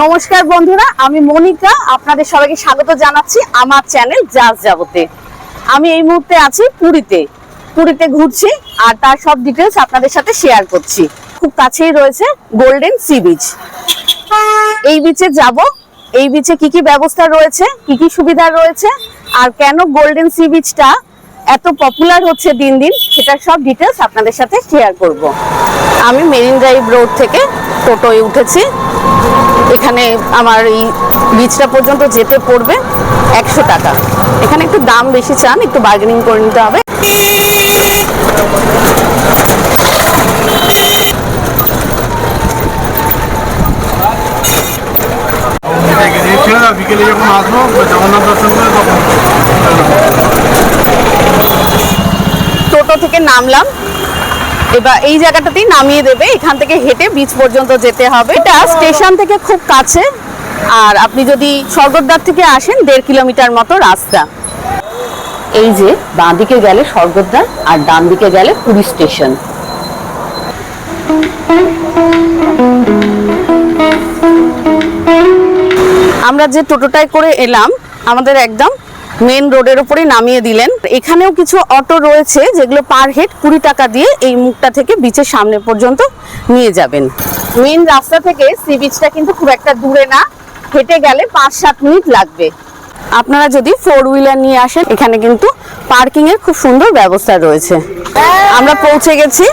নমস্কার বন্ধুরা, আমি মনিকা, আপনাদের সবাইকে স্বাগত জানাচ্ছি আমার চ্যানেল জাজ যাবতে। আমি এই মুহূর্তে আছি পুরীতে। পুরীতে ঘুরছি আর তার সব ডিটেলস আপনাদের সাথে শেয়ার করছি। খুব কাছেই রয়েছে গোল্ডেন সি বিচ এই বিচে যাব। এই বিচে কি কি ব্যবস্থা রয়েছে, কি কি সুবিধা রয়েছে, আর কেন গোল্ডেন সি বিচটা এত পপুলার হচ্ছে দিন দিন, সেটার সব ডিটেলস আপনাদের সাথে শেয়ার করব। আমি মেরিন ড্রাইভ রোড থেকে টোটোয় উঠেছি। এখানে আমার এই বিচটা পর্যন্ত যেতে পড়বে একশো টাকা। এখানে একটু দাম বেশি চান, একটু বার্গেনিং করে নিতে হবে। টোটো থেকে নামলাম। এবার এই জায়গাটাতেই নামিয়ে দেবে। এখান থেকে হেঁটে বিচ পর্যন্ত যেতে হবে। এটা স্টেশন থেকে খুব কাছে। আর আপনি যদি স্বর্গদ্বার থেকে আসেন, দেড় কিলোমিটার মতো রাস্তা। এই যে বাঁ দিকে গেলে স্বর্গদ্বার, আর ডান দিকে গেলে পুরী স্টেশন আমরা যে টোটোটায় করে এলাম, আমাদের একদম মেন রোডের উপরে নামিয়ে দিলেন। এখানেও কিছু অটো রয়েছে যেগুলো পার হেড কুড়ি টাকা দিয়ে এই মুখটা থেকে বিচের সামনে পর্যন্ত নিয়ে যাবেন। মেন রাস্তা থেকে সি বিচটা কিন্তু খুব একটা দূরে না, হেঁটে গেলে পাঁচ সাত মিনিট লাগবে। আপনারা যদি ফোর হুইলার নিয়ে আসেন, এখানে কিন্তু পার্কিং এর খুব সুন্দর ব্যবস্থা রয়েছে। আমরা পৌঁছে গেছি,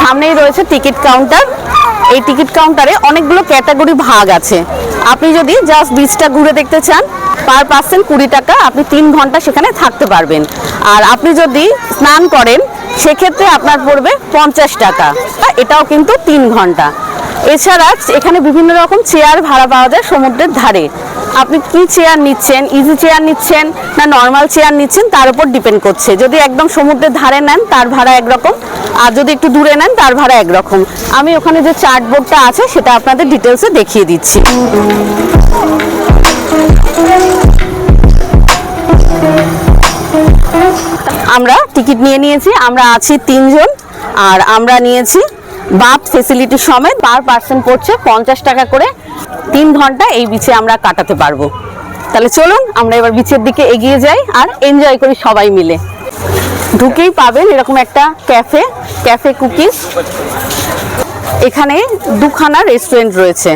সামনেই রয়েছে টিকিট কাউন্টার এই টিকিট কাউন্টারে অনেকগুলো ক্যাটাগরি ভাগ আছে। আপনি যদি জাস্ট বিচটা ঘুরে দেখতে চান পার পার্সেন্ট কুড়ি টাকা আপনি তিন ঘণ্টা সেখানে থাকতে পারবেন। আর আপনি যদি স্নান করেন, সেক্ষেত্রে আপনার পড়বে পঞ্চাশ টাকা। এটাও কিন্তু তিন ঘণ্টা। এছাড়া এখানে বিভিন্ন রকম চেয়ার ভাড়া পাওয়া যায় সমুদ্রের ধারে। আপনি কি চেয়ার নিচ্ছেন ইজি চেয়ার নিচ্ছেন না নর্মাল চেয়ার নিচ্ছেন, তার উপর ডিপেন্ড করছে। যদি একদম সমুদ্রের ধারে নেন, তার ভাড়া একরকম। আর যদি একটু দূরে নেন, তার ভাড়া একরকম। আমি ওখানে যে চার্ট বোর্ডটা আছে, সেটা আপনাদের ডিটেলসে দেখিয়ে দিচ্ছি। নিয়ে নিয়েছি, আমরা আছি তিনজন, আর আমরা নিয়েছি বাথ ফেসিলিটি সমেত পার পার্সন পড়ছে পঞ্চাশ টাকা করে। তিন ঘণ্টা এই বিচে আমরা কাটাতে পারব। তাহলে চলুন, আমরা এবার বিচের দিকে এগিয়ে যাই আর এনজয় করি সবাই মিলে। ঢুকেই পাবেন এরকম একটা ক্যাফে ক্যাফে কুকিজ এখানে দুখানা রেস্টুরেন্ট রয়েছে।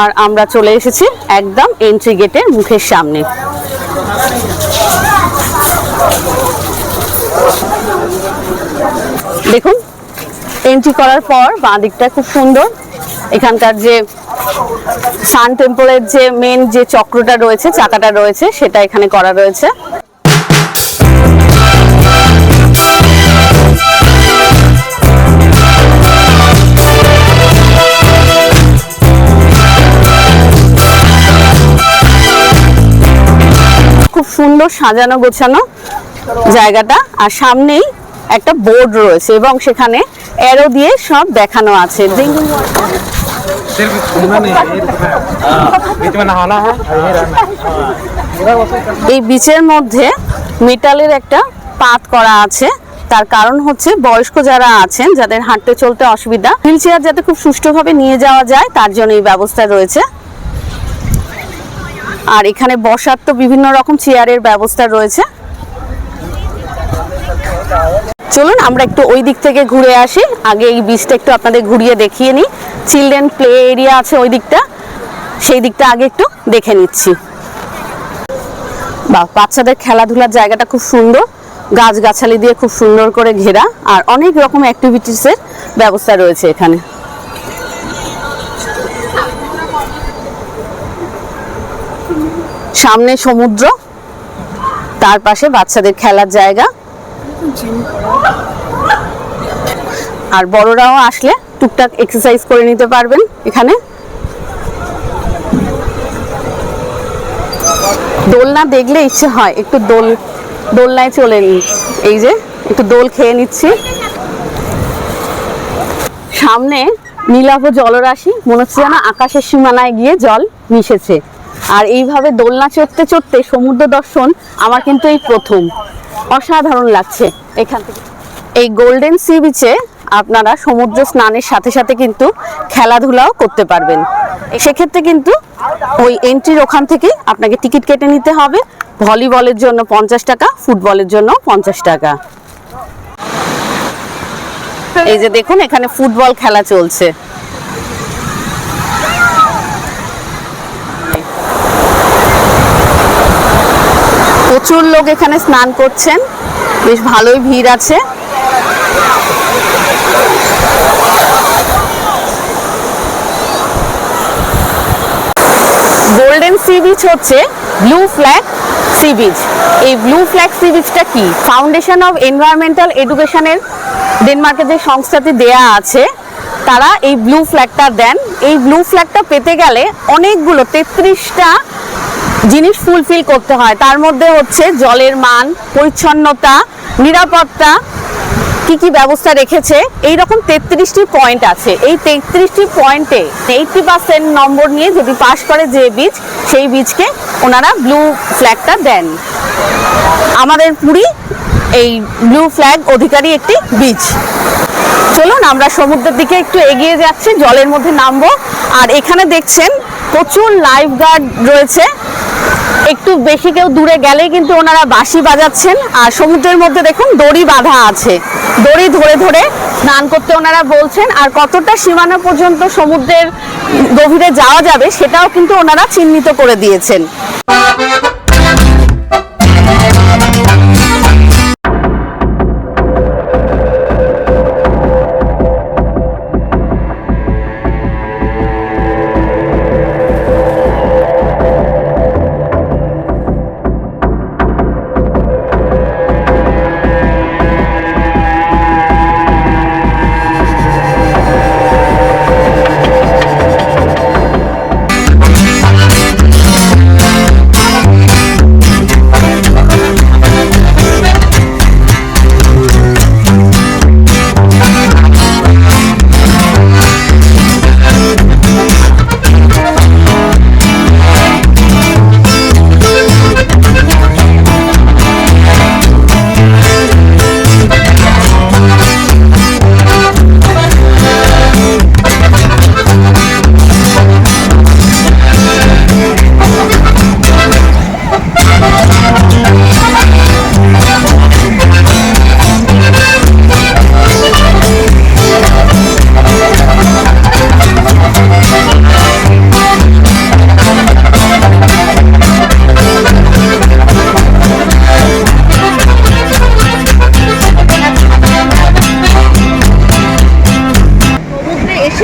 আর আমরা চলে এসেছি একদম এন্ট্রি গেটের মুখের সামনে। দেখুন এন্ট্রি করার পর বাঁ দিকটা খুব সুন্দর। এখানকার যে সান টেম্পলের যে মেন যে চক্রটা রয়েছে, চাকাটা রয়েছে, সেটা এখানে করা রয়েছে। সুন্দর সাজানো গোছানো জায়গাটা। আর সামনেই একটা বোর্ড রয়েছে এবং সেখানে অ্যারো দিয়ে সব দেখানো আছে। এই বিচের মধ্যে মেটালের একটা পাত করা আছে। তার কারণ হচ্ছে বয়স্ক যারা আছেন, যাদের হাঁটতে চলতে অসুবিধা হুইল চেয়ার যাতে খুব সুষ্ঠুভাবে নিয়ে যাওয়া যায়, তার জন্য এই ব্যবস্থা রয়েছে। আর এখানে বসার তো বিভিন্ন রকম চেয়ারের ব্যবস্থা রয়েছে। চলুন, আমরা একটু ওই দিক থেকে ঘুরে আসি। আগে এই বীজটা একটু আপনাদের ঘুরিয়ে দেখিয়ে নিই। চিলড্রেন প্লে এরিয়া আছে ওই দিকটা। সেই দিকটা আগে একটু দেখে নিচ্ছি। বা বাচ্চাদের খেলাধুলার জায়গাটা খুব সুন্দর। গাছগাছালি দিয়ে খুব সুন্দর করে ঘেরা। আর অনেক রকম অ্যাক্টিভিটিসের ব্যবস্থা রয়েছে এখানে। সামনে সমুদ্র, তার পাশে বাচ্চাদের খেলার জায়গা। আর বড়রাও আসলে টুকটাক এক্সারসাইজ করে নিতে পারবেন এখানে। দোলনা দেখলে ইচ্ছে হয়, একটু দোল, দোলনায় চলে নিই এই যে, একটু দোল খেয়ে নিচ্ছি। সামনে নীলাভ জলরাশি, মনে হচ্ছে যেন আকাশের সীমানায় গিয়ে জল মিশেছে। আর এইভাবে দোলনা চড়তে চড়তে সমুদ্র দর্শন আমার কিন্তু এই প্রথম। অসাধারণ লাগছে এখান থেকে। এই গোল্ডেন সি বিচে আপনারা সমুদ্র স্নানের সাথে সাথে কিন্তু খেলাধুলাও করতে পারবেন। সেক্ষেত্রে কিন্তু ওই এন্ট্রির ওখান থেকে আপনাকে টিকিট কেটে নিতে হবে। ভলিবলের জন্য পঞ্চাশ টাকা, ফুটবলের জন্য পঞ্চাশ টাকা। এই যে দেখুন, এখানে ফুটবল খেলা চলছে। প্রচুর লোক এখানে স্নান করছেন। বেশ ভালোই ভিড় আছে। গোল্ডেন সি বিচ হচ্ছে ব্লু ফ্ল্যাগ সি বিচ এই ব্লু ফ্ল্যাগ সি বিচটা কি? ফাউন্ডেশন অফ এনভায়রনমেন্টাল এডুকেশনের ডেনমার্কে যে সংস্থাটি দেয়া আছে, তারা এই ব্লু ফ্ল্যাগটা দেন। এই ব্লু ফ্ল্যাগটা পেতে গেলে অনেকগুলো তেত্রিশটা জিনিস ফুলফিল করতে হয়। তার মধ্যে হচ্ছে জলের মান, পরিচ্ছন্নতা, নিরাপত্তা, কি কি ব্যবস্থা রেখেছে এই রকম তেত্রিশটি পয়েন্ট আছে। এই তেত্রিশটি পয়েন্টে এইটটি পার্সেন্ট নম্বর নিয়ে যদি পাশ করে যে বীজ, সেই বীজকে ওনারা ব্লু ফ্ল্যাগটা দেন। আমাদের পুরী এই ব্লু ফ্ল্যাগ অধিকারী একটি বীজ। চলুন, আমরা সমুদ্রের দিকে একটু এগিয়ে যাচ্ছি, জলের মধ্যে নামবো। আর এখানে দেখছেন প্রচুর লাইফ গার্ড রয়েছে। একটু বেশি কেউ দূরে গেলে কিন্তু ওনারা বাঁশি বাজাচ্ছেন। আর সমুদ্রের মধ্যে দেখুন, দড়ি বাঁধা আছে। দড়ি ধরে ধরে স্নান করতে ওনারা বলছেন, আর কতটা সীমানা পর্যন্ত সমুদ্রের গভীরে যাওয়া যাবে সেটাও কিন্তু ওনারা চিহ্নিত করে দিয়েছেন।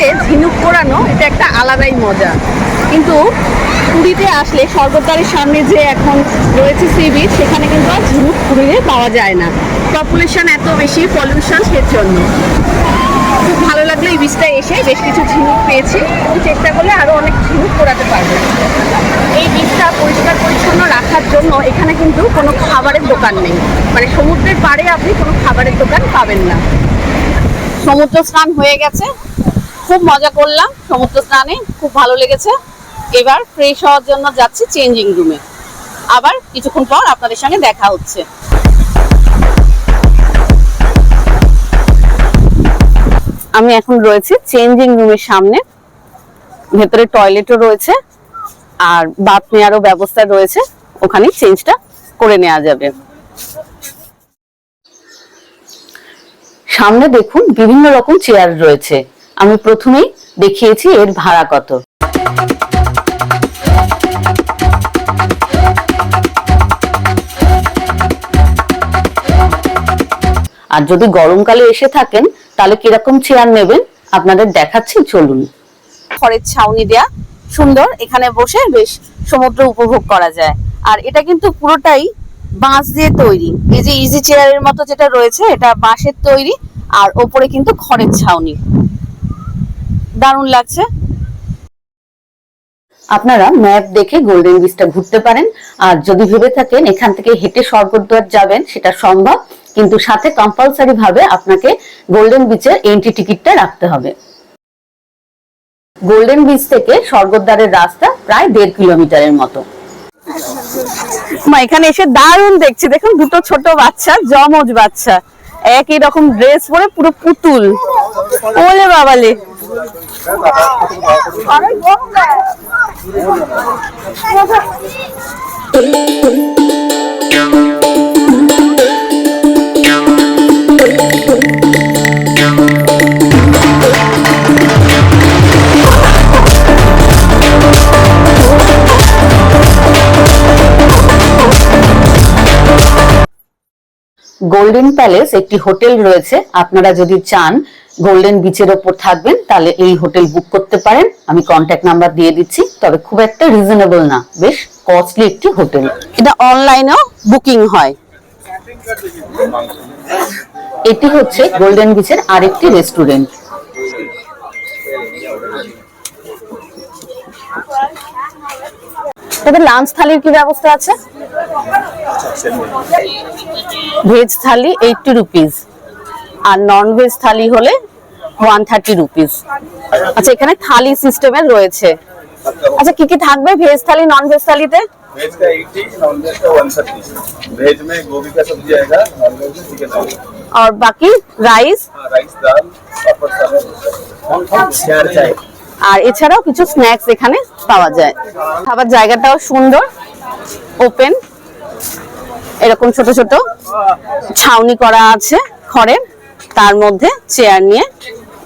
এসে ঝিনুক পোড়ানো, এটা একটা আলাদাই মজা। কিন্তু পুরীতে আসলে স্বর্গদ্বারের সামনে যে এখন রয়েছে সি বিচ, সেখানে কিন্তু আর ঝিনুক পুরীতে পাওয়া যায় না। পপুলেশন এত বেশি পলিউশন এর জন্য। খুব ভালো লাগল এই বীজটা এসে, বেশ কিছু ঝিনুক পেয়েছি। চেষ্টা করলে আরও অনেক ঝিনুক পোড়াতে পারব। এই বীজটা পরিষ্কার পরিচ্ছন্ন রাখার জন্য এখানে কিন্তু কোনো খাবারের দোকান নেই। মানে সমুদ্রের পাড়ে আপনি কোনো খাবারের দোকান পাবেন না। সমুদ্র স্নান হয়ে গেছে। খুব মজা করলাম সমুদ্র স্নানে খুব ভালো লেগেছে। এবার ফ্রেশ হওয়ার জন্য যাচ্ছি চেঞ্জিং রুমে আবার কিছুক্ষণ পর আপনাদের সঙ্গে দেখা হচ্ছে। আমি এখন রয়েছি চেঞ্জিং রুমের সামনে। ভেতরে টয়লেটও রয়েছে, আর বাথ নেওয়ারও ব্যবস্থা রয়েছে। ওখানে চেঞ্জটা করে নেওয়া যাবে। সামনে দেখুন বিভিন্ন রকম চেয়ার রয়েছে। আমি প্রথমেই দেখিয়েছি এর ভাড়া কত। আর যদি গরমকালে এসে থাকেন, তাহলে কীরকম চেয়ার নেবেন? আপনাদের দেখাচ্ছি, চলুন। খড়ের ছাউনি দেয়া। সুন্দর, এখানে বসে বেশ সমুদ্র উপভোগ করা যায়। আর এটা কিন্তু পুরোটাই বাঁশ দিয়ে তৈরি। এই যে ইজি চেয়ারের মতো যেটা রয়েছে, এটা বাঁশের তৈরি। আর ওপরে কিন্তু খড়ের ছাউনি। দারুণ লাগছে। আপনারা ম্যাপ দেখে গোল্ডেন বিচটা ঘুরতে পারেন। আর যদি ভেবে থাকেন এখান থেকে হেঁটে স্বর্গদ্বার যাবেন সেটা সম্ভব। কিন্তু সাথে কম্পালসারি ভাবে আপনাকে গোল্ডেন বিচের এন্ট্রি টিকিটটা রাখতে হবে। গোল্ডেন বিচ থেকে স্বর্গদ্বারের রাস্তা প্রায় দেড় কিলোমিটারের মতো। মা এখানে এসে দারুণ দেখছি। দেখুন দুটো ছোট বাচ্চা জমজ বাচ্চা। একই রকম ড্রেস পরে পুরো পুতুল। ওলে বাবালে। গোল্ডেন প্যালেস একটি হোটেল রয়েছে। আপনারা যদি চান গোল্ডেন বিচের ওপর থাকবেন তাহলে এই হোটেল বুক করতে পারেন। আমি কন্ট্যাক্ট নাম্বার দিয়ে দিচ্ছি তবে খুব একটা রিজনেবল না বেশ কস্টলি একটি হোটেল। এটা অনলাইনেও বুকিং হয়। এটি হচ্ছে গোল্ডেন বিচের আরেকটি রেস্টুরেন্ট তাদের লাঞ্চ থালির কি ব্যবস্থা আছে? ভেজ থালি এইটটি রুপিস আর ননভেজ থালি হলে ওয়ান থার্টি রুপিস আচ্ছা এখানে থালি সিস্টেমে রয়েছে। আচ্ছা কি কি থাকবে ভেজ থালি নন ভেজ থালিতে वेज का 80 नॉन আর এছাড়াও কিছু স্ন্যাক্স এখানে পাওয়া যায়। খাবার জায়গাটাও সুন্দর ওপেন এরকম ছোট ছোট ছাউনি করা আছে খড়ের তার মধ্যে চেয়ার নিয়ে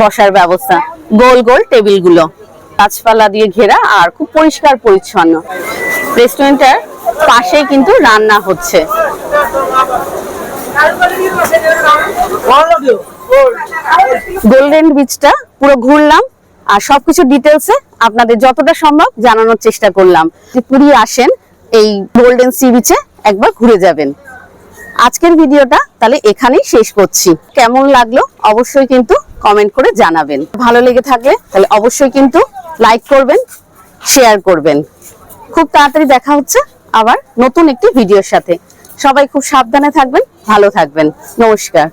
বসার ব্যবস্থা। গোল গোল টেবিলগুলো। গাছপালা দিয়ে ঘেরা আর খুব পরিষ্কার পরিচ্ছন্ন। রেস্টুরেন্টের পাশেই কিন্তু রান্না হচ্ছে। গোল্ডেন বিচটা পুরো ঘুরলাম আর সবকিছু ডিটেলসে আপনাদের যতটা সম্ভব জানানোর চেষ্টা করলাম। পুরী আসেন, এই গোল্ডেন সি বিচে একবার ঘুরে যাবেন। আজকের ভিডিওটা তাহলে এখানেই শেষ করছি। কেমন লাগল অবশ্যই কিন্তু কমেন্ট করে জানাবেন। ভালো লেগে থাকলে তাহলে অবশ্যই কিন্তু লাইক করবেন শেয়ার করবেন। খুব তাড়াতাড়ি দেখা হচ্ছে আবার নতুন একটি ভিডিওর সাথে। সবাই খুব সাবধানে থাকবেন, ভালো থাকবেন। নমস্কার।